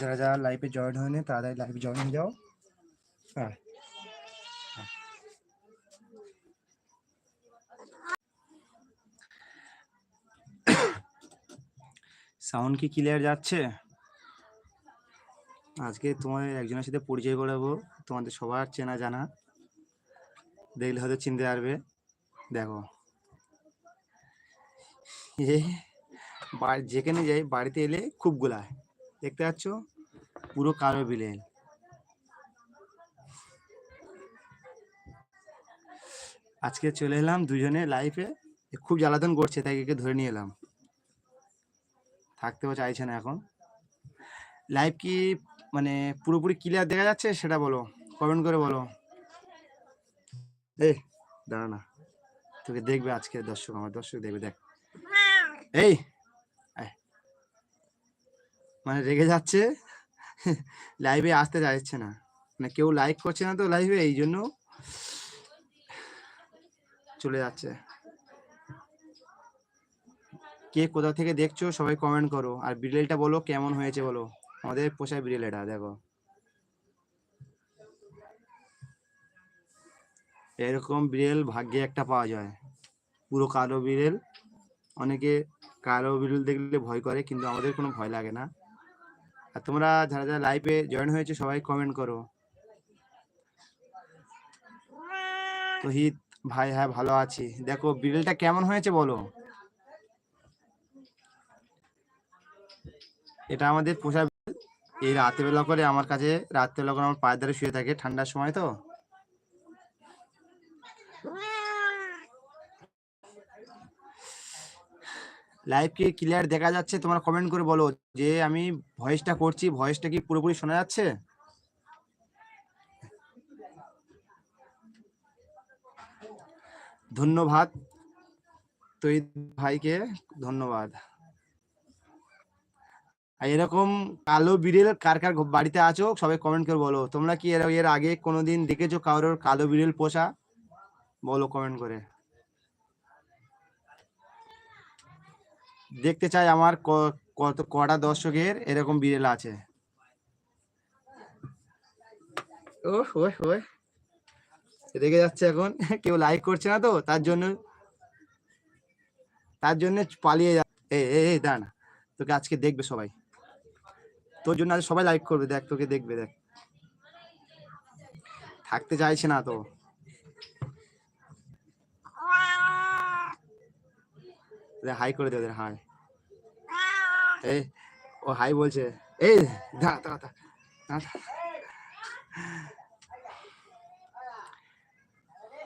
যারা যারা লাইভে জয়েন হয়নি তাড়াতাড়ি লাইভে জয়েন হয়ে যাও। হ্যাঁ। সাউন্ড কি ক্লিয়ার যাচ্ছে? আজকে তোমাদের একজনের সাথে পরিচয় করাবো, তোমাদের সবার চেনা জানা। দেখলে হয়তো চিনতে পারবে। দেখো। যেখানে যাই, বাড়িতে এলে খুব গোলায়। দেখতে পাচ্ছ? পুরো কালো বিলেন আজকে চলে এলাম দুজনে লাইফে খুব জ্বালাতন করছে, তাই একে ধরে নিয়ে এলাম। থাকতেও চাইছে না এখন। লাইভ কি মানে পুরোপুরি ক্লিয়ার দেখা যাচ্ছে, সেটা বলো। কমেন্ট করে বলো। এই, দাঁড়া না। তোকে দেখবে আজকে দর্শক, আমার দর্শক দেখবে, দেখ। এই। মানে রেগে যাচ্ছে। লাইভে আসতে চাইছে না। মানে কেউ লাইক করছে না তো লাইভে এই জন্য চলে যাচ্ছে। কে কোথা থেকে দেখছ সবাই কমেন্ট করো। আর বিড়েলটা বলো, কেমন হয়েছে বলো। আমাদের পোষায় বিড়েল এটা দেখো। এরকম বিড়েল ভাগ্যে একটা পাওয়া যায়। পুরো কালো বিড়েল। অনেকে কালো বিড়েল দেখলে ভয় করে, কিন্তু আমাদের কোনো ভয় লাগে না। আর তোমরা যারা যারা লাইভে জয়েন হয়েছে, সবাই কমেন্ট করো। তোহিত ভাই হ্যাঁ ভালো আছি। দেখো, বিড়েলটা কেমন হয়েছে বলো? এটা আমাদের পোষা এই রাতে বেলা করে আমার কাছে রাত্রেবেলা করে আমার পায়ের ধারে শুয়ে থাকে, ঠান্ডার সময় তো। লাইভ কি ক্লিয়ার দেখা যাচ্ছে, তোমরা কমেন্ট করে বলো যে আমি ভয়েসটা করছি ভয়েসটা কি পুরোপুরি শোনা যাচ্ছে? ধন্যবাদ। তৈদ ভাইকে ধন্যবাদ। আর এরকম কালো বিড়েল কার কার বাড়িতে আছো, সবাই কমেন্ট করে বলো। তোমরা কি এর আগে কোনোদিন দেখেছ কারোর কালো বিড়েল পোষা? বলো কমেন্ট করে। দেখতে চাই আমার ক- কত কটা দর্শকের এরকম বিড়েল আছে। ও ওই ওই রেগে যাচ্ছে এখন। কেউ লাইক করছে না তো তার জন্য তার জন্য পালিয়ে যা এ এ দাঁড়া তোকে আজকে দেখবে সবাই। তোর জন্য আজ সবাই লাইক করবে দেখ তোকে দেখবে দেখ। থাকতে চাইছে না তো। হাই করে দে ওদের হাই। এই, ও হাই বলছে। এই।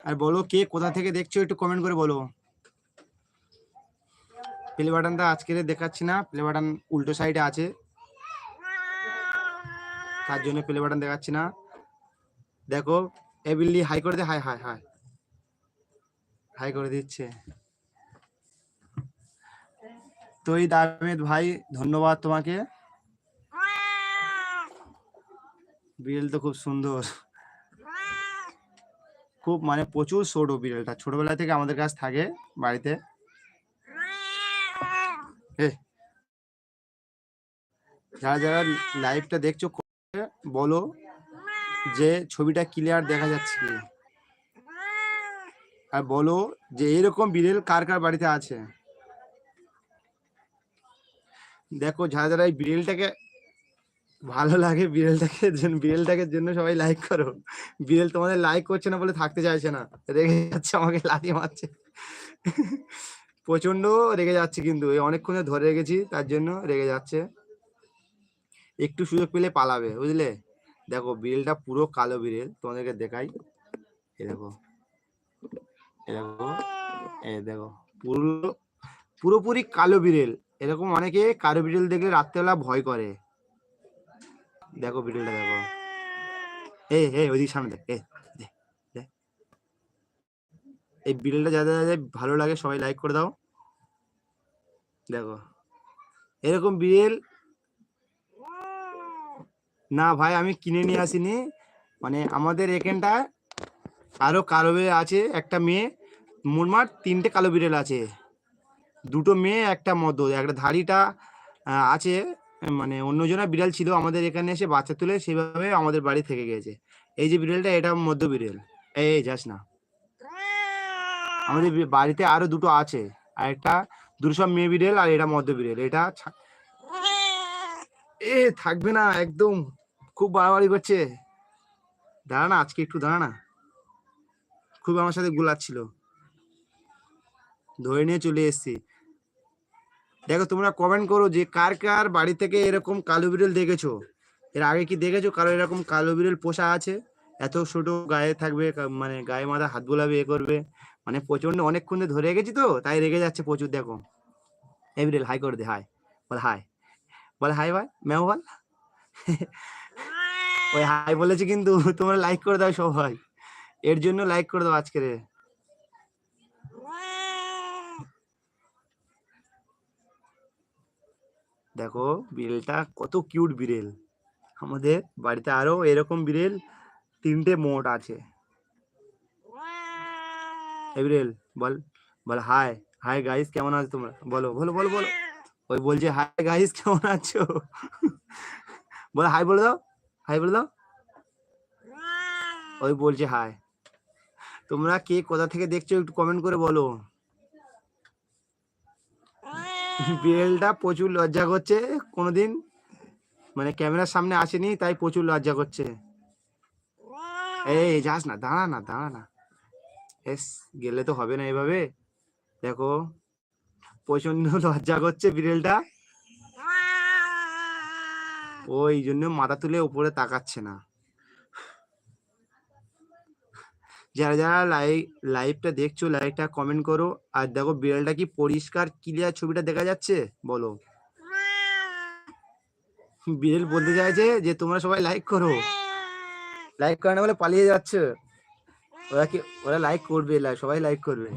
আর বলো কে কোথা থেকে দেখছ একটু কমেন্ট করে বলো। প্লে বাটনটা আজকে দেখাচ্ছি না প্লে বাটন উল্টো সাইডে আছে। তার জন্য প্লে বাটন দেখাচ্ছি না। দেখো এবিলি হাই করে দে হাই হাই হাই হাই করে দিচ্ছে। তৈদ আহমেদ ভাই, ধন্যবাদ তোমাকে। বিড়েল তো খুব সুন্দর। খুব মানে প্রচুর ছোট বিড়ালটা ছোটবেলা থেকে আমাদের কাছে থাকে বাড়িতে। যারা যারা লাইভটা দেখছ বলো যে ছবিটা ক্লিয়ার দেখা যাচ্ছে আর বলো যে এরকম বিড়েল কার কার বাড়িতে আছে? দেখো যারা যারা এই বিড়েলটাকে ভালো লাগে, বিড়েলটাকে বিড়েলটাকে জন্য সবাই লাইক করো। বিড়েল তোমাদের লাইক করছে না বলে থাকতে চাইছে না। রেগে যাচ্ছে, আমাকে লাথি মারছে। প্রচণ্ড রেগে যাচ্ছে কিন্তু। এই অনেকক্ষণ ধরে ধরে রেখেছি তার জন্য রেগে যাচ্ছে। একটু সুযোগ পেলে পালাবে, বুঝলে? দেখো, বিড়েলটা পুরো কালো বিড়েল, তোমাদেরকে দেখাই। এ দেখো। এ দেখো। এ দেখো। পুরো পুরোপুরি কালো বিড়েল। এরকম অনেকে কালো বিড়েল দেখলে রাত্রেবেলা ভয় করে। দেখো বিড়েলটা দেখো। এই এই ওইদিকে সামনে দেখ এই। বিড়েলটা যাদের যাদের ভালো লাগে, সবাই লাইক করে দাও। দেখো। এরকম বিড়েল না ভাই, আমি কিনে নিয়ে আসিনি। মানে আমাদের এখানটা আরও কালো আছে, একটা মেয়ে। মোটমাট তিনটে কালো বিড়েল আছে। দুটো মেয়ে, একটা মদ একটা ধাড়িটা আছে মানে অন্যজনের বিড়াল ছিল আমাদের এখানে এসে বাচ্চা তুলে সেভাবে আমাদের বাড়ি থেকে গেছে। এই যে বিড়ালটা, এটা মধ্য বিড়াল। এই যাস না। আমাদের বাড়িতে আরও দুটো আছে। আর একটা দুটো সব মেয়ে বিড়াল আর এটা মধ্য বিড়াল। এটা এ, থাকবে না, একদম খুব বাড়াবাড়ি করছে। দাঁড়া না, আজকে একটু দাঁড়া না। খুব আমার সাথে গুলাচ্ছিল। ধরে নিয়ে চলে এসেছি। দেখো তোমরা কমেন্ট করো যে কার কার বাড়ি থেকে এরকম কালো বিড়াল দেখেছ। এর আগে কি দেখেছ কারও এরকম কালো বিড়াল পোষা আছে? এত ছোট গায়ে থাকবে মানে গায়ে মাথা হাত বোলাবে এ করবে। মানে প্রচণ্ড অনেকক্ষণ ধরে গেছি তো তাই রেগে যাচ্ছে প্রচুর দেখো। এই বিড়াল হাই করে দে হাই বল হাই বল হাই ভাই ম্যাও বল। ওই হাই বলেছে কিন্তু তোমরা লাইক করে দাও সবাই। এর জন্য লাইক করে দাও আজকে রে দেখো বিড়েলটা কত কিউট বিড়েল। আমাদের বাড়িতে আরও এরকম বিড়েল তিনটে মোট আছে। বিড়েল বল বল হাই হাই গাইস কেমন আছো তোমরা? বলো বলো বলো বলো। ওই বলছে হাই গাইস কেমন আছো? বলো হাই বলে দাও হাই বলে দাও। ওই বলছে হাই তোমরা কে কোথা থেকে দেখছ একটু কমেন্ট করে বলো। বিড়ালটা প্রচুর লজ্জা করছে। কোনোদিন মানে ক্যামেরার সামনে আসেনি, তাই প্রচুর লজ্জা করছে। এই, যাস না, দাঁড়া না দাঁড়া না। এস, গেলে তো হবে না এভাবে। দেখো প্রচণ্ড লজ্জা করছে বিড়ালটা। ওই জন্য মাথা তুলে উপরে তাকাচ্ছে না। যারা যারা লাইভ লাইভটা দেখছ লাইভটা কমেন্ট করো। আর দেখো, বিড়ালটা কি পরিষ্কার ক্লিয়ার ছবিটা দেখা যাচ্ছে? বলো। বিড়াল বলতে চাইছে যে, তোমরা সবাই লাইক করো। লাইক করে না বলে পালিয়ে যাচ্ছে। ওরা কি, ওরা লাইক করবে সবাই লাইক করবে।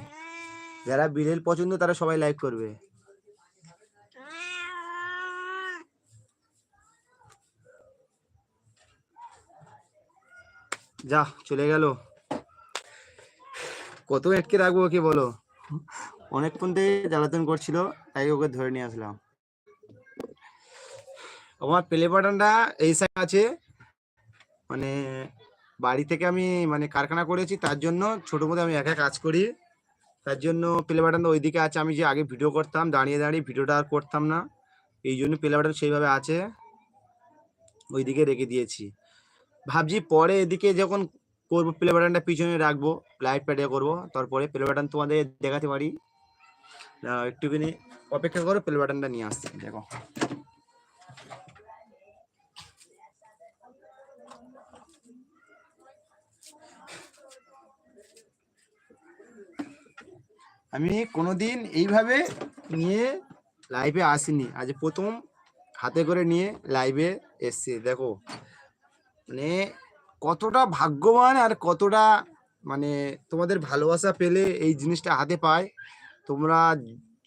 যারা বিড়াল পছন্দ, তারা সবাই লাইক করবে। যা চলে গেল। কত এটকে রাখব ওকে বলো। অনেকক্ষণ থেকে জ্বালাতন করছিল তাই ওকে ধরে নিয়ে আসলাম। আমার প্লে বাটনটা এই সাইড আছে। মানে বাড়ি থেকে আমি মানে কারখানা করেছি তার জন্য ছোট মতো আমি একা কাজ করি। তার জন্য প্লে বাটনটা ওইদিকে আছে আমি যে আগে ভিডিও করতাম দাঁড়িয়ে দাঁড়িয়ে ভিডিওটা আর করতাম না। এই জন্য প্লে বাটন সেইভাবে আছে। ওইদিকে রেখে দিয়েছি। ভাবছি পরে এদিকে যখন করব প্লে বাটনটা পিছনে রাখব লাইট প্যাডে করব, তারপরে প্লে বাটন তোমাদের দেখাতে পারি। একটুখানি অপেক্ষা করো প্লে বাটনটা নিয়ে আসছি, দেখো। আমি কোনোদিন এইভাবে নিয়ে লাইভে আসিনি। আজ প্রথম হাতে করে নিয়ে লাইভে এসছি, দেখো। মানে কতটা ভাগ্যবান আর কতটা মানে তোমাদের ভালোবাসা পেলে এই জিনিসটা হাতে পায়। তোমরা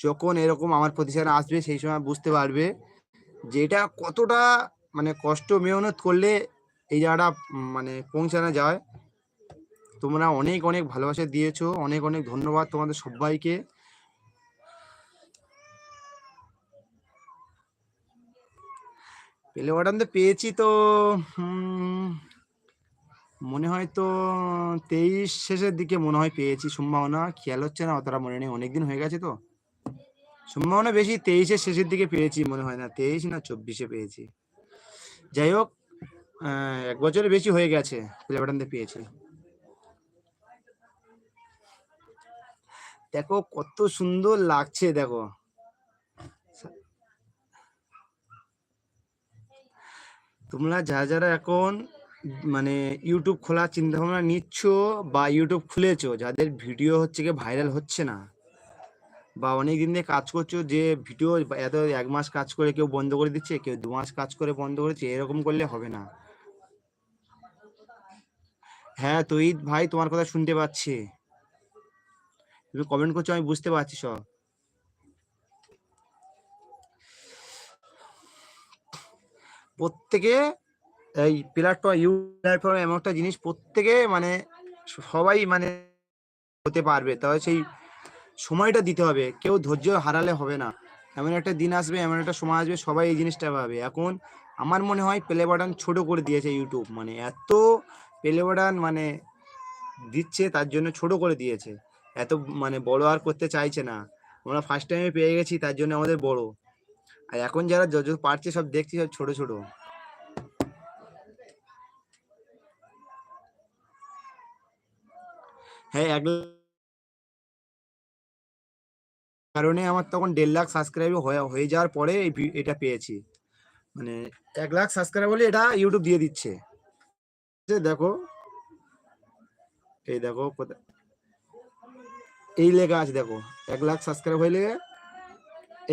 যখন এরকম আমার প্রতিষ্ঠানে আসবে, সেই সময় বুঝতে পারবে যে এটা কতটা মানে কষ্ট মেহনত করলে এই জায়গাটা মানে পৌঁছানো যায়। তোমরা অনেক অনেক ভালোবাসা দিয়েছ, অনেক অনেক ধন্যবাদ তোমাদের সবাইকে। পেলে অর্ডার তো পেয়েছি তো মনে হয় তো, তেইশ শেষের দিকে মনে হয় পেয়েছি সম্ভাবনা। খেয়াল হচ্ছে না, অতটা মনে নেই, অনেকদিন হয়ে গেছে তো। সম্ভাবনা বেশি, তেইশের শেষের দিকে পেয়েছি মনে হয় না, তেইশ না চব্বিশে পেয়েছি। যাই হোক এক বছরের বেশি হয়ে গেছে প্লে পেয়েছি। দেখো, কত সুন্দর লাগছে, দেখো। তোমরা যারা যারা এখন মানে ইউটিউব খোলার চিন্তা ভাবনা নিচ্ছ বা ইউটিউব খুলেছো? যাদের ভিডিও হচ্ছে গিয়ে ভাইরাল হচ্ছে না বা অনেক দিন দিয়ে কাজ করছ যে ভিডিও এত এক মাস কাজ করে কেউ বন্ধ করে দিচ্ছে, কেউ দু মাস কাজ করে বন্ধ করেছে এরকম করলে হবে না। হ্যাঁ তুই ভাই তোমার কথা শুনতে পাচ্ছি। তুমি কমেন্ট করছ, আমি বুঝতে পারছি সব। প্রত্যেকে এই প্ল্যাটফর্ম ইউ প্ল্যাটফর্ম এমন একটা জিনিস প্রত্যেকে মানে সবাই মানে হতে পারবে। তবে সেই সময়টা দিতে হবে। কেউ ধৈর্য হারালে হবে না। এমন একটা দিন আসবে, এমন একটা সময় আসবে, সবাই এই জিনিসটা পাবে এখন আমার মনে হয় প্লে বাটন ছোট করে দিয়েছে ইউটিউব মানে এত প্লে বাটন মানে দিচ্ছে, তার জন্য ছোট করে দিয়েছে। এত মানে বড় আর করতে চাইছে না। আমরা ফার্স্ট টাইমে পেয়ে গেছি, তার জন্য আমাদের বড়। আর এখন যারা যত পারছে সব দেখছি সব ছোট ছোট। হ্যাঁ এক কারণে আমার তখন দেড় লাখ সাবস্ক্রাইব হয়ে যাওয়ার পরে এটা পেয়েছি। মানে এক লাখ সাবস্ক্রাইব হলে এটা ইউটিউব দিয়ে দিচ্ছে। দেখো, এই দেখো এই লেখা আছে দেখো, এক লাখ সাবস্ক্রাইব হইলে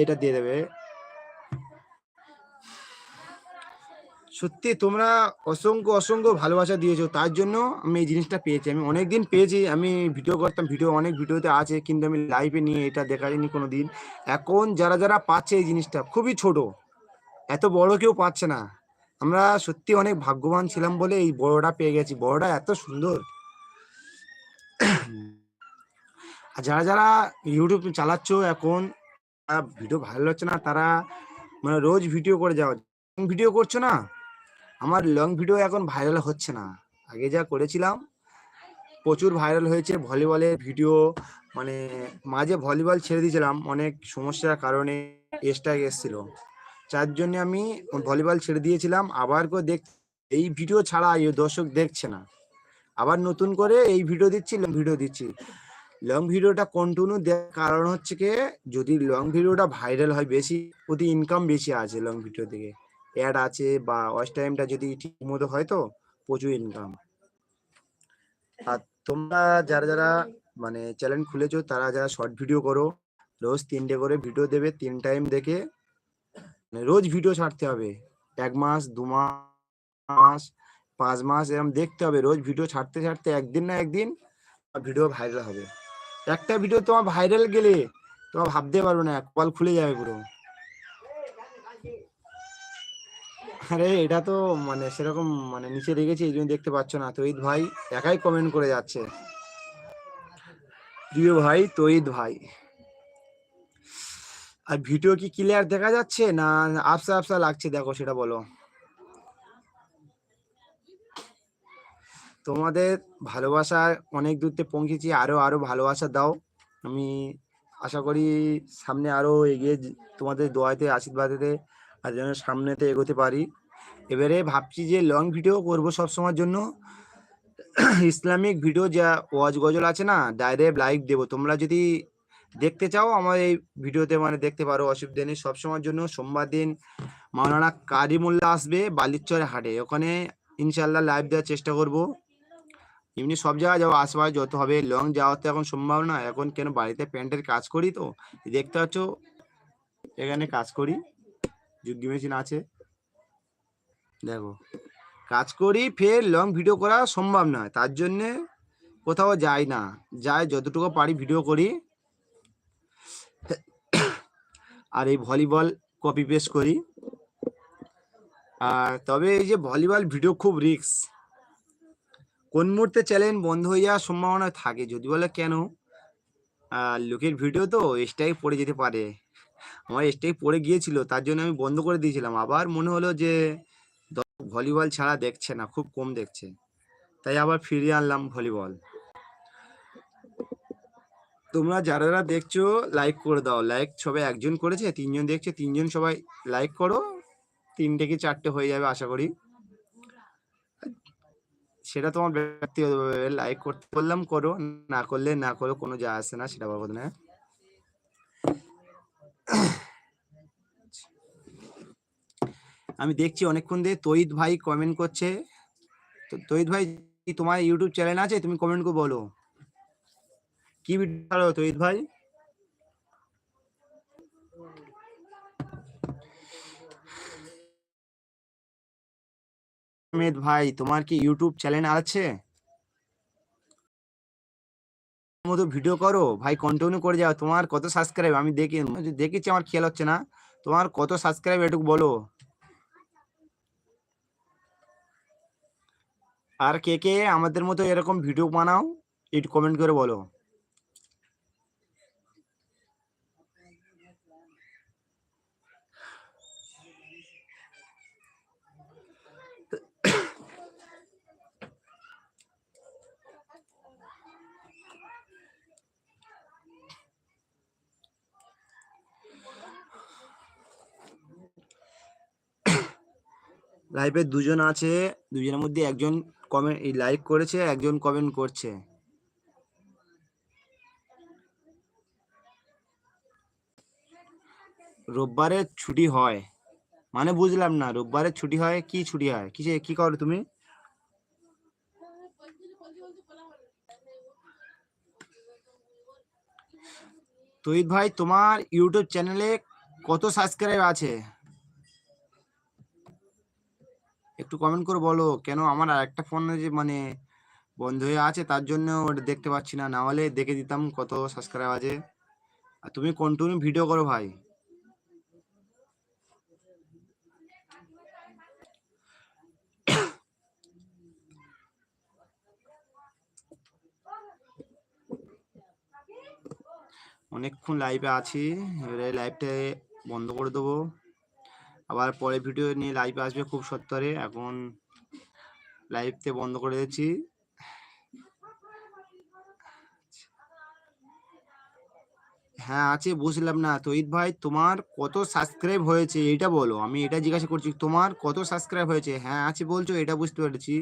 এটা দিয়ে দেবে। সত্যি তোমরা অসংখ্য অসংখ্য ভালোবাসা দিয়েছ। তার জন্য আমি এই জিনিসটা পেয়েছি। আমি অনেকদিন পেয়েছি। আমি ভিডিও করতাম, ভিডিও অনেক ভিডিওতে আছে, কিন্তু আমি লাইভে নিয়ে এটা দেখাইনি কোনো দিন এখন যারা যারা পাচ্ছে এই জিনিসটা, খুবই ছোট, এত বড় কেউ পাচ্ছে না। আমরা সত্যি অনেক ভাগ্যবান ছিলাম বলে এই বড়টা পেয়ে গেছি। বড়টা এত সুন্দর। আর যারা যারা ইউটিউব চালাচ্ছ এখন ভিডিও ভালো হচ্ছে না, তারা মানে রোজ ভিডিও করে যাও। ভিডিও করছ না আমার লং ভিডিও এখন ভাইরাল হচ্ছে না। আগে যা করেছিলাম, প্রচুর ভাইরাল হয়েছে ভলিবলের ভিডিও মানে মাঝে ভলিবল ছেড়ে দিয়েছিলাম, অনেক সমস্যার কারণে স্ট্রাইক এসেছিল। যার জন্য আমি ভলিবল ছেড়ে দিয়েছিলাম, আবার করে দেখ, এই ভিডিও ছাড়া দর্শক দেখছে না। আবার নতুন করে এই ভিডিও দিচ্ছি লং ভিডিও দিচ্ছি। লং ভিডিওটা কন্টিনিউ দেওয়ার কারণ হচ্ছে কি, যদি লং ভিডিওটা ভাইরাল হয় বেশি ওতে ইনকাম বেশি আছে লং ভিডিও থেকে। অ্যাড আছে বা ওয়াচ টাইমটা যদি ঠিক মতো হয় তো প্রচুর ইনকাম আর তোমরা যারা যারা মানে চ্যানেল খুলেছো, তারা যারা শর্ট ভিডিও করো, রোজ তিনটে করে ভিডিও দেবে, তিন টাইম দেখে মানে রোজ ভিডিও ছাড়তে হবে। এক মাস, দু মাস, পাঁচ মাস এরকম দেখতে হবে। রোজ ভিডিও ছাড়তে ছাড়তে একদিন না একদিন ভিডিও ভাইরাল হবে। একটা ভিডিও তোমার ভাইরাল গেলে, তোমার ভাবতে পারবে না কল খুলে যাবে পুরো। আরে এটা তো মানে সেরকম মানে নিচে রেখেছি এই জন্য দেখতে পাচ্ছ না। তৈদ ভাই একাই কমেন্ট করে যাচ্ছে। প্রিয় ভাই তৈদ ভাই। আর ভিডিও কি ক্লিয়ার দেখা যাচ্ছে না আফসা আফসা লাগছে? দেখো, সেটা বলো। তোমাদের ভালোবাসা অনেক দূরতে পৌঁছেছি, আরও আরও ভালোবাসা দাও। আমি আশা করি সামনে আরও এগিয়ে তোমাদের দোয়াতে আশীর্বাদেতে আর যেন সামনেতে এগোতে পারি। এবারে ভাবছি যে লং ভিডিও করব সব সময়ের জন্য। ইসলামিক ভিডিও যা ওয়াজ গজল আছে না ডাইরেক্ট লাইক দেবো। তোমরা যদি দেখতে চাও, আমার এই ভিডিওতে মানে দেখতে পারো, অসুবিধা নেই। সবসময়ের জন্য সোমবার দিন মাওলানা কারিমুল্লাহ আসবে বালিচরে হাটে। ওখানে ইনশাল্লাহ লাইভ দেওয়ার চেষ্টা করব। এমনি সব জায়গায় যাব, আশেপাশে যত হবে। লং যাওয়া তো এখন সম্ভব না। এখন কেন বাড়িতে প্যান্টের কাজ করি তো? দেখতে পাচ্ছ, এখানে কাজ করি। যুগ্গি মেশিন আছে। দেখো, কাজ করি, ফের লং ভিডিও করা সম্ভব নয়। তার জন্যে কোথাও যাই না। যাই যতটুকু পারি ভিডিও করি। আর এই ভলিবল কপি পেস্ট করি। আর তবে এই যে ভলিবল ভিডিও খুব রিস্ক কোন মুহূর্তে চ্যানেল বন্ধ হয়ে যাওয়ার সম্ভাবনা থাকে, যদি বলে কেন? লোকের ভিডিও তো স্ট্রাইক পড়ে যেতে পারে। আমার স্ট্রাইক পড়ে গিয়েছিল, তার জন্য আমি বন্ধ করে দিয়েছিলাম। আবার মনে হলো যে ভলিবল ছাড়া দেখছে না, খুব কম দেখছে। তাই আবার ফিরিয়ে আনলাম ভলিবল। তোমরা যারা যারা দেখছ লাইক করে দাও। লাইক সবাই একজন করেছে, তিনজন দেখছে, তিনজন সবাই লাইক করো। তিনটে কি চারটে হয়ে যাবে, আশা করি। সেটা তোমার ব্যক্তিগত লাইক করতে বললাম, করো। না করলে না করো, কোনো যা আসে না, সেটা বলব না। আমি দেখছি অনেকক্ষণ দিয়ে তৈদ ভাই কমেন্ট করছে। তো তৈদ ভাই, তোমার ইউটিউব চ্যানেল আছে? তুমি কমেন্ট করে বলো। কি ভিডিও তৈদ ভাই? আহমেদ ভাই, তোমার কি ইউটিউব চ্যানেল আছে? মতো ভিডিও করো। ভাই কন্টিনিউ করে যাও। তোমার কত সাবস্ক্রাইব আমি দেখি, দেখেছি, আমার খেয়াল হচ্ছে না। তোমার কত সাবস্ক্রাইব এটুকু বলো। আর কে কে আমাদের মতো এরকম ভিডিও বানাও, একটু কমেন্ট করে বলো। লাইফে দুজন আছে, দুজনের মধ্যে একজন কমেন্ট লাইক করেছে, একজন কমেন্ট করছে। রোববারে ছুটি হয়। মানে বুঝলাম না, রোববারে ছুটি হয়, কি ছুটি হয়? কিসে, কি করো তুমি? তহিদ ভাই, তোমার ইউটিউব চ্যানেলে কত সাবস্ক্রাইব আছে? একটু কমেন্ট করে বলো। কেন আমার আর একটা ফোন যে মানে বন্ধ হয়ে আছে, তার জন্য ওটা দেখতে পাচ্ছি না। না হলে দেখে দিতাম কত সাবস্ক্রাইব আছে। আর তুমি কন্টিনিউ ভিডিও করো ভাই? অনেকক্ষণ লাইভে আছি। এবারে লাইভটা বন্ধ করে দেবো। আবার পরে ভিডিও নিয়ে লাইভে আসবে খুব সত্তরে। এখন লাইভতে বন্ধ করে দিচ্ছি। হ্যাঁ আছে বুঝলাম না। তহিদ ভাই, তোমার কত সাবস্ক্রাইব হয়েছে? এটা বলো। আমি এটা জিজ্ঞাসা করছি, তোমার কত সাবস্ক্রাইব হয়েছে? হ্যাঁ আছে বলছো, এটা বুঝতে পেরেছি।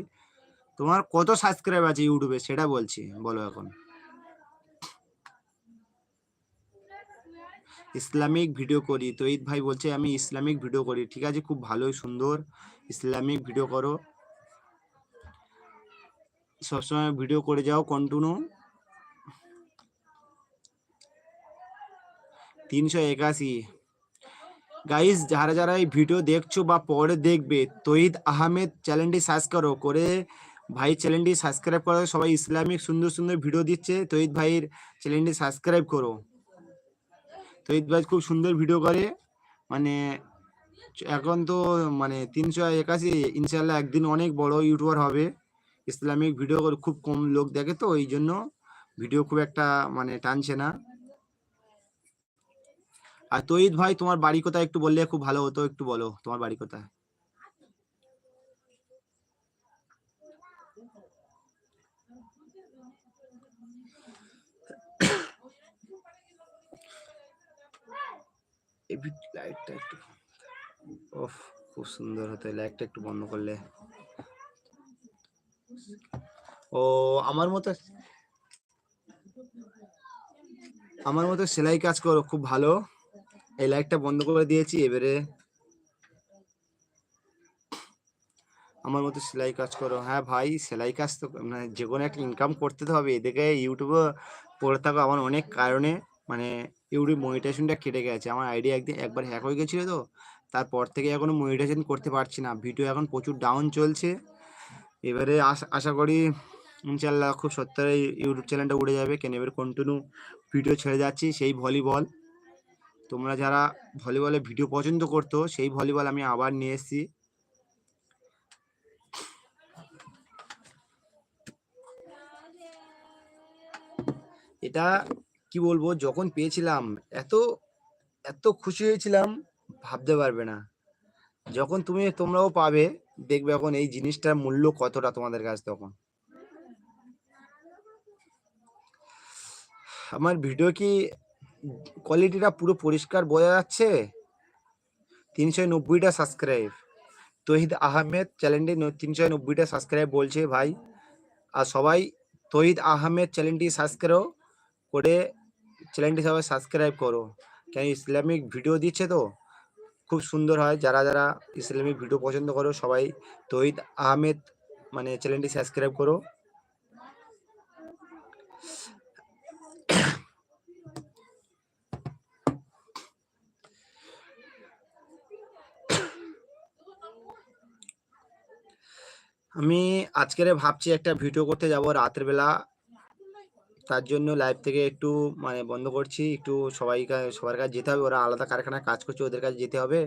তোমার কত সাবস্ক্রাইব আছে ইউটিউবে সেটা বলছি, বলো এখন। ইসলামিক ভিডিও করি। তহিদ ভাই বলছে, আমি ইসলামিক ভিডিও করি। ঠিক আছে, খুব ভালোই, সুন্দর। ইসলামিক ভিডিও করো। সবসময় ভিডিও করে যাও কন্টিনিউ তিনশো একাশি। গাইস যারা যারা এই ভিডিও দেখছ বা পরে দেখবে তহিদ আহমেদ চ্যানেলটি সার্চ করো। করে ভাই চ্যানেলটি সাবস্ক্রাইব করো। সবাই ইসলামিক সুন্দর সুন্দর ভিডিও দিচ্ছে। তহিদ ভাইয়ের চ্যানেলটি সাবস্ক্রাইব করো। তহিদ ভাই খুব সুন্দর ভিডিও করে। মানে এখন তো মানে তিনশো একাশি ইনশাল্লাহ একদিন অনেক বড় ইউটিউবার হবে। ইসলামিক ভিডিও খুব কম লোক দেখে তো, এই জন্য ভিডিও খুব একটা মানে টানছে না। আর তো ভাই, তোমার বাড়ি কোথায় একটু বললে খুব ভালো হতো, একটু বলো, তোমার বাড়ি কোথায়? লাইটটা একটু খুব সুন্দর হতো লাইটটা একটু বন্ধ করলে। ও, আমার মতো আমার মতো সেলাই কাজ করো, খুব ভালো। এই লাইটটা বন্ধ করে দিয়েছি, এবারে আমার মতো সেলাই কাজ করো। হ্যাঁ ভাই, সেলাই কাজ তো মানে যে কোনো একটা ইনকাম করতে তো হবে। এদিকে ইউটিউবে পড়ে থাকো আমার অনেক কারণে। মানে ইউটিউব মনিটাইজেশনটা কেটে গেছে। আমার আইডিয়া একদিন একবার হ্যাক হয়ে গেছিল তো, তারপর থেকে এখনও মনিটাইজেশন করতে পারছি না। ভিডিও এখন প্রচুর ডাউন চলছে। এবারে আশা করি ইনশাল্লাহ খুব সত্তরে ইউটিউব চ্যানেলটা উঠে যাবে। কেন এবার কন্টিনিউ ভিডিও ছেড়ে যাচ্ছি সেই ভলিবল তোমরা যারা ভলিবলে ভিডিও পছন্দ করতো, সেই ভলিবল আমি আবার নিয়ে এসেছি। এটা কি বলব? যখন পেয়েছিলাম, এত এত খুশি হয়েছিলাম, ভাবতে পারবে না। যখন তুমি, তোমরাও পাবে, দেখবে এখন এই জিনিসটার মূল্য কতটা তোমাদের কাছে তখন। আমার ভিডিও কি কোয়ালিটিটা পুরো পরিষ্কার বোঝা যাচ্ছে? তিনশো নব্বইটা সাবস্ক্রাইব তহিদ আহমেদ চ্যানেলটি তিনশো নব্বইটা সাবস্ক্রাইব বলছে ভাই। আর সবাই, তহিদ আহমেদ চ্যানেলটি সাবস্ক্রাইব করে চ্যানেলটি সবাই সাবস্ক্রাইব করো। কেন ইসলামিক ভিডিও দিচ্ছে তো? খুব সুন্দর হয়। যারা যারা ইসলামিক ভিডিও পছন্দ করো, সবাই তহিদ আহমেদ মানে চ্যানেলটি সাবস্ক্রাইব করো। আমি আজকের ভাবছি একটা ভিডিও করতে যাব রাতের বেলা তার জন্য লাইভ থেকে একটু মানে বন্ধ করছি। একটু সবাই সবার কাছে যেতে হবে। ওরা আলাদা কারখানায় কাজ করছে, ওদের কাছে যেতে হবে।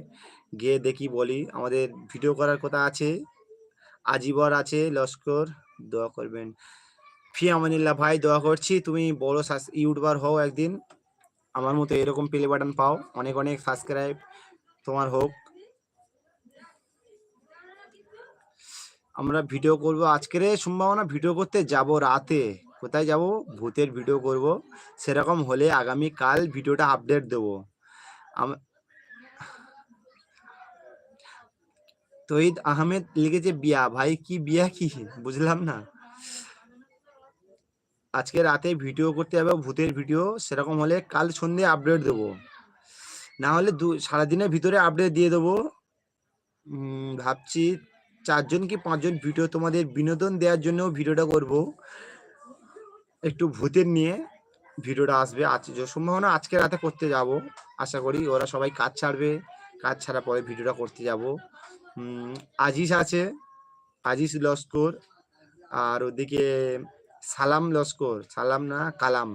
গিয়ে দেখি বলি। আমাদের ভিডিও করার কথা আছে। আজিবর আছে, লস্কর। দোয়া করবেন। ফি আমানিল্লাহ ভাই, দোয়া করছি। তুমি বড় ইউটিউবার হও একদিন। আমার মতো এরকম প্লে বাটন পাও। অনেক অনেক সাবস্ক্রাইব তোমার হোক। আমরা ভিডিও করব আজকের। সম্ভাবনা ভিডিও করতে যাব রাতে। কোথায় যাব? ভূতের ভিডিও করব। সেরকম হলে আগামী কাল ভিডিওটা আপডেট দেবো। তহিদ আহমেদ লিখেছে, বিয়া, ভাই, কি বিয়া কি? বুঝলাম না। আজকে রাতে ভিডিও করতে যাবে, ভূতের ভিডিও সেরকম হলে কাল সন্ধ্যে আপডেট দেবো। না হলে দু সারাদিনের ভিতরে আপডেট দিয়ে দেবো। ভাবছি চারজন কি পাঁচজন ভিডিও তোমাদের বিনোদন দেওয়ার জন্য ভিডিওটা করব। একটু ভূতের নিয়ে ভিডিওটা আসবে। আজ সম্ভাবনা, আজকে রাতে করতে যাব, আশা করি। ওরা সবাই কাজ ছাড়বে, কাজ ছাড়া পরে ভিডিওটা করতে যাব। আজিজ আছে, আজিজ লস্কর, আর ওদিকে সালাম লস্কর, সালাম না, কালাম।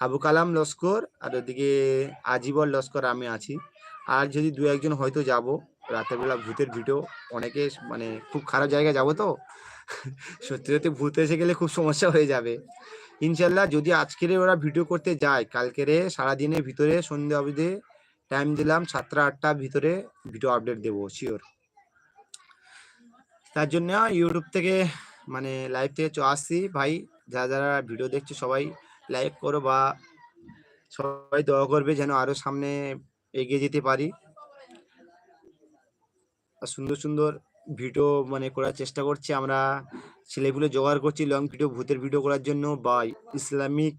আবু কালাম লস্কর, আর ওদিকে আজিবর লস্কর আমি আছি। আর যদি দু একজন হয়তো যাব, রাতের বেলা ভূতের ভিডিও, অনেকে মানে খুব খারাপ জায়গায় যাব তো সত্যি সত্যি ভূত এসে গেলে খুব সমস্যা হয়ে যাবে। ইনশাল্লাহ যদি আজকের ওরা ভিডিও করতে যায়, কালকেরে সারাদিনের ভিতরে সন্ধ্যে অবধি টাইম দিলাম, সাতটা আটটার ভিতরে ভিডিও আপডেট দেবো শিওর তার জন্য ইউটিউব থেকে মানে লাইভ থেকে আসছি। ভাই, যারা যারা ভিডিও দেখছ সবাই লাইক করো বা সবাই দোয়া করবে যেন আরও সামনে এগিয়ে যেতে পারি। সুন্দর সুন্দর ভিডিও মানে করার চেষ্টা করছি। আমরা ছেলেগুলো জোগাড় করছি লং ভিডিও ভূতের ভিডিও করার জন্য বা ইসলামিক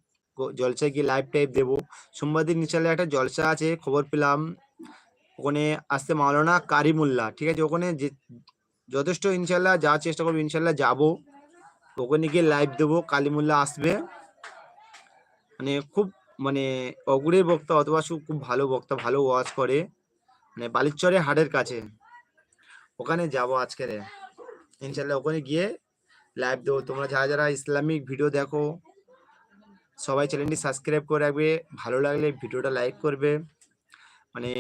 জলসায় গিয়ে লাইভ টাইপ দেবো। সোমবার দিন নিচালে একটা জলসা আছে, খবর পেলাম। ওখানে আসতে মাওলানা কারিমুল্লাহ, ঠিক আছে? ওখানে যে যথেষ্ট ইনশাল্লাহ যাওয়ার চেষ্টা করব ইনশাল্লাহ যাব। ওখানে গিয়ে লাইভ দেবো, কালিমুল্লাহ আসবে। মানে খুব মানে অগুরের বক্তা অথবা খুব ভালো বক্তা, ভালো ওয়াজ করে। মানে বালিচরে হাটের কাছে। ওখানে যাব আজকে ইনশাল্লাহ ওখানে গিয়ে লাইভ দেবো। তোমরা যারা যারা ইসলামিক ভিডিও দেখো, সবাই চ্যানেলটি সাবস্ক্রাইব করে রাখবে। ভালো লাগলে ভিডিওটা লাইক করবে। মানে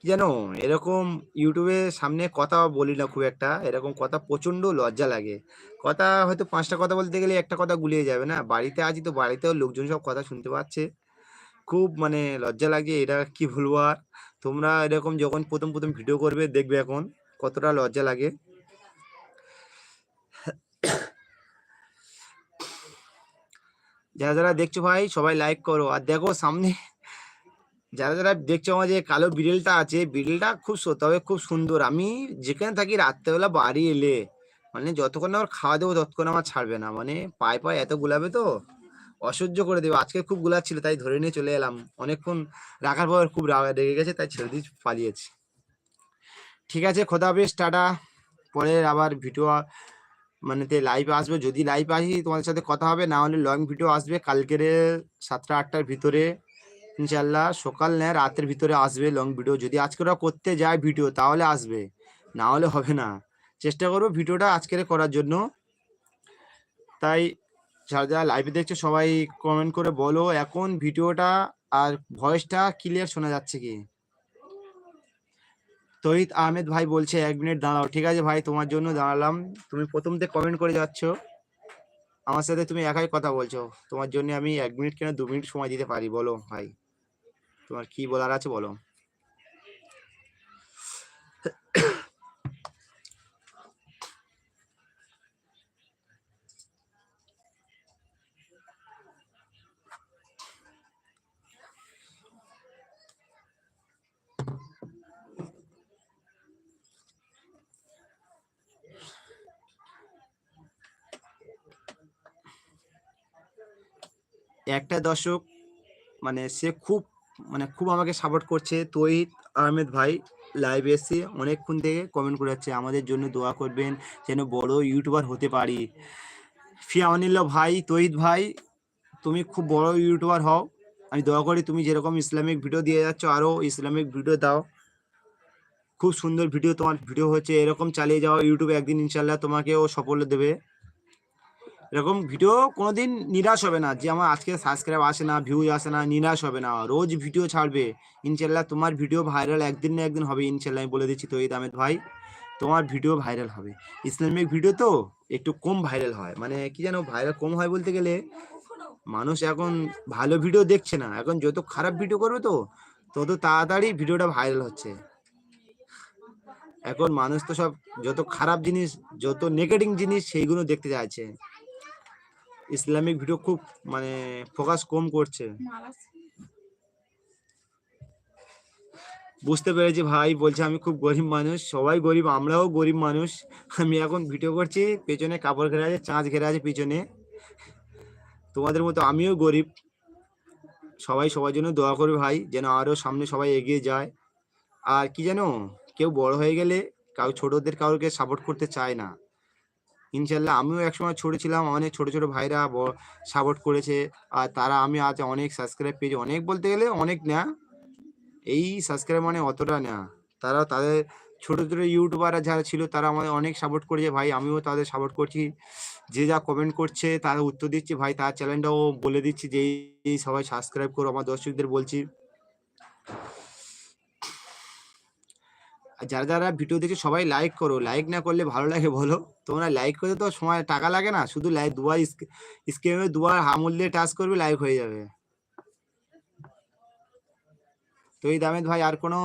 কি জানো, এরকম ইউটিউবে সামনে কথা বলি না খুব একটা। এরকম কথা প্রচণ্ড লজ্জা লাগে। কথা হয়তো পাঁচটা কথা বলতে গেলে একটা কথা গুলিয়ে যাবে না। বাড়িতে আছি তো বাড়িতেও লোকজন সব কথা শুনতে পাচ্ছে। খুব মানে লজ্জা লাগে, এটা কি বলব আর? তোমরা এরকম যখন প্রথম প্রথম ভিডিও করবে, দেখবে এখন। কতটা লজ্জা লাগে? যারা যারা দেখছ ভাই, সবাই লাইক করো। আর দেখো সামনে, যারা যারা দেখছ আমার যে কালো বিড়েলটা আছে, বিড়েলটা খুব তবে খুব সুন্দর। আমি যেখানে থাকি রাত্রেবেলা বাড়ি এলে মানে যতক্ষণ আমার খাওয়া দেবো, ততক্ষণ আমার ছাড়বে না। মানে পায়ে পায়ে এত গুলাবে তো, অসহ্য করে দেবে। আজকে খুব গুলাচ্ছিল তাই ধরে নিয়ে চলে এলাম। অনেকক্ষণ রাখার পর খুব রেগে গেছে, তাই ছেড়ে দিয়ে পালিয়েছি। ঠিক আছে, খোদা হাফেজ, টাটা। পরে আবার ভিডিও মানে তে লাইভ আসবে। যদি লাইভ আসি, তোমাদের সাথে কথা হবে, না হলে লং ভিডিও আসবে কালকের সাতটা আটটার ভিতরে। ইনশাল্লাহ সকাল নেয় রাতের ভিতরে আসবে লং ভিডিও যদি আজকে ওরা করতে যায় ভিডিও তাহলে আসবে। না হলে হবে না। চেষ্টা করব ভিডিওটা আজকের করার জন্য। তাই, যারা যারা লাইভে দেখছ, সবাই কমেন্ট করে বলো, এখন ভিডিওটা আর ভয়েসটা ক্লিয়ার শোনা যাচ্ছে কি? তহিদ আহমেদ ভাই বলছে, এক মিনিট দাঁড়াও, ঠিক আছে ভাই, তোমার জন্য দাঁড়ালাম। তুমি প্রথম থেকে কমেন্ট করে যাচ্ছ। আমার সাথে তুমি একাই কথা বলছো। তোমার জন্য আমি এক মিনিট কেন দু মিনিট সময় দিতে পারি? বলো ভাই। তোমার কি বলার আছে বলো? একটা দর্শক মানে সে খুব মানে খুব আমাকে সাপোর্ট করছে। তহিদ আহমেদ ভাই লাইভ এসে অনেকক্ষণ থেকে কমেন্ট করে যাচ্ছে আমাদের জন্য দোয়া করবেন যেন বড় ইউটিউবার হতে পারি। ফিয়ামানিল্লাহ ভাই, তহিদ ভাই, তুমি খুব বড় ইউটিউবার হও। আমি দোয়া করি তুমি যেরকম ইসলামিক ভিডিও দিয়ে যাচ্ছ আরও ইসলামিক ভিডিও দাও। খুব সুন্দর ভিডিও তোমার ভিডিও হচ্ছে, এরকম চালিয়ে যাও। ইউটিউবে একদিন ইনশাল্লাহ তোমাকেও সফল দেবে। এরকম ভিডিও কোনোদিন নিরাশ হবে না যে আমার আজকে সাবস্ক্রাইব আসে না ভিউজ আসে না, নিরাশ হবে না। রোজ ভিডিও ছাড়বে। ইনশাল্লাহ তোমার ভিডিও ভাইরাল একদিন না একদিন হবে ইনশাল্লাহ আমি বলে দিচ্ছি তহিদ আহমেদ ভাই। তোমার ভিডিও ভাইরাল হবে। ইসলামিক ভিডিও তো একটু কম ভাইরাল হয়। মানে কি জানো ভাইরাল কম হয় বলতে গেলে, মানুষ এখন ভালো ভিডিও দেখছে না। এখন যত খারাপ ভিডিও করবে তো, তত তাড়াতাড়ি ভিডিওটা ভাইরাল হচ্ছে। এখন মানুষ তো সব যত খারাপ জিনিস, যত নেগেটিভ জিনিস সেইগুলো দেখতে চাইছে ইসলামিক ভিডিও খুব মানে ফোকাস কম করছে। বুঝতে পেরেছি ভাই, বলছে আমি খুব গরিব মানুষ, সবাই গরিব, আমরাও গরিব মানুষ। আমি এখন ভিডিও করছি, পেছনে কাপড় ঘেরা আছে, চাঁচ ঘেরা আছে পিছনে। তোমাদের মতো আমিও গরিব। সবাই সবার জন্য দোয়া করবে ভাই, যেন আরও সামনে সবাই এগিয়ে যায়। আর কি জানো, কেউ বড় হয়ে গেলে কাউ ছোটদের কাউকে সাপোর্ট করতে চায় না। ইনশাল্লাহ আমিও একসময় ছোট ছিলাম, অনেক ছোট ছোট ভাইরা সাপোর্ট করেছে। আর তারা আমি আজ অনেক সাবস্ক্রাইব পেয়েছি। অনেক বলতে গেলে অনেক না, এই সাবস্ক্রাইব মানে অতটা না। তারা তাদের ছোট ছোট ইউটিউবার যারা ছিল তারা আমাদের অনেক সাপোর্ট করেছে। ভাই, আমিও তাদের সাপোর্ট করছি। যে যা কমেন্ট করছে, তার উত্তর দিচ্ছি। ভাই, তার চ্যানেলটাও বলে দিচ্ছি যে সবাই সাবস্ক্রাইব করো। আমার দর্শকদের বলছি। যারা যারা ভিডিও দেখে সবাই লাইক করো। লাইক না করলে ভালো লাগে বলো। তোমরা লাইক করতে তো সময়, টাকা লাগে না। শুধু লাইক দুবার স্ক্রিনে দুবার হামুল দিয়ে টাচ করবে লাইক হয়ে যাবে। তো এই দামেদ ভাই, আর কোনো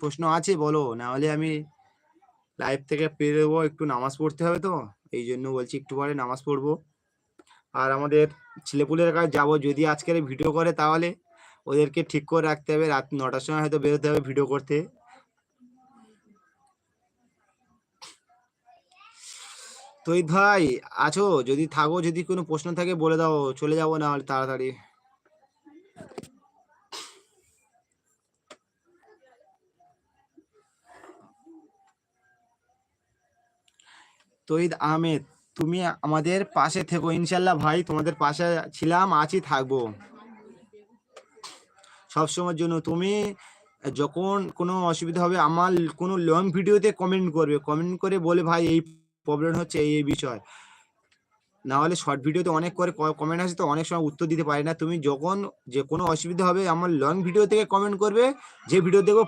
প্রশ্ন আছে? বলো। না হলে আমি লাইভ থেকে পেয়ে দেবো। একটু নামাজ পড়তে হবে তো। এই জন্য বলছি একটু পরে নামাজ পড়ব। আর আমাদের ছেলেপুলের কাছে যাব। যদি আজকের ভিডিও করে তাহলে ওদেরকে ঠিক করে রাখতে হবে। রাত নটার সময় হয়তো বেরোতে হবে ভিডিও করতে। তো এই ভাই আছো? যদি থাকো, যদি কোনো প্রশ্ন থাকে বলে দাও, চলে যাব না তাড়াতাড়ি। তহিদ আহমেদ, তুমি আমাদের পাশে থেকো, ইনশাল্লাহ ভাই, তোমাদের পাশে ছিলাম, আছি, থাকব। সবসময়ের জন্য তুমি যখন কোনো অসুবিধা হবে, আমার কোনো লং ভিডিওতে কমেন্ট করবে। কমেন্ট করে বলে, ভাই, এই প্রবলেম হচ্ছে এই এই বিষয়। না হলে শর্ট ভিডিওতে অনেক করে কমেন্ট আসে তো অনেক সময় উত্তর দিতে পারি না। তুমি যখন যে কোনো অসুবিধা হবে, আমার লং ভিডিও থেকে কমেন্ট করবে। যে ভিডিও দেখব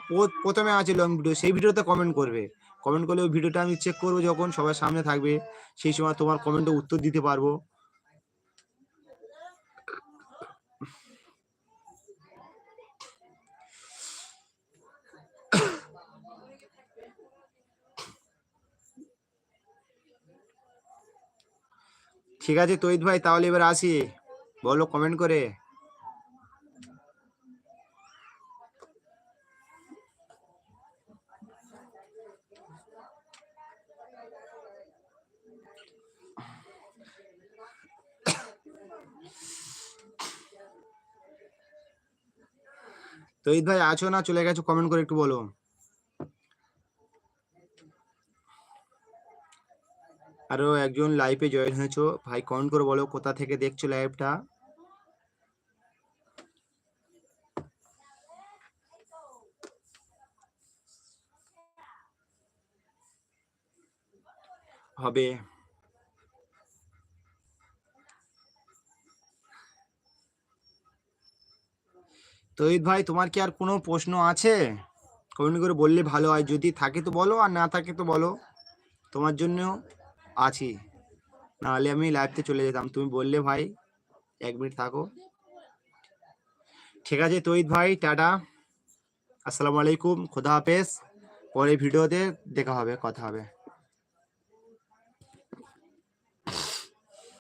প্রথমে আছে লং ভিডিও সেই ভিডিওতে কমেন্ট করবে। কমেন্ট করলে ওই ভিডিওটা আমি চেক করব যখন সবার সামনে থাকবে। সেই সময় তোমার কমেন্টে উত্তর দিতে পারব। ঠিক আছে, তৈত ভাই, তাহলে এবার আসি। বলো কমেন্ট করে। তো ঈদ ভাই, আছো না? চলে গেছো কমেন্ট করে একটু বলো। আরও একজন লাইভে জয়েন হয়েছো। ভাই কমেন্ট করে বলো কোথা থেকে দেখছ লাইভটা হবে। তহিদ ভাই, তোমার কি আর কোনো প্রশ্ন আছে? কমেন্ট করে বললে ভালো হয়। যদি থাকে তো বলো, আর না থাকে তো বলো। তোমার জন্য আছি। নাহলে আমি লাইভতে চলে যেতাম। তুমি বললে, ভাই, এক মিনিট থাকো। ঠিক আছে তৈত ভাই, টাটা। আসসালামু আলাইকুম, খোদা হাফেজ। পরে ভিডিওতে দেখা হবে, কথা হবে।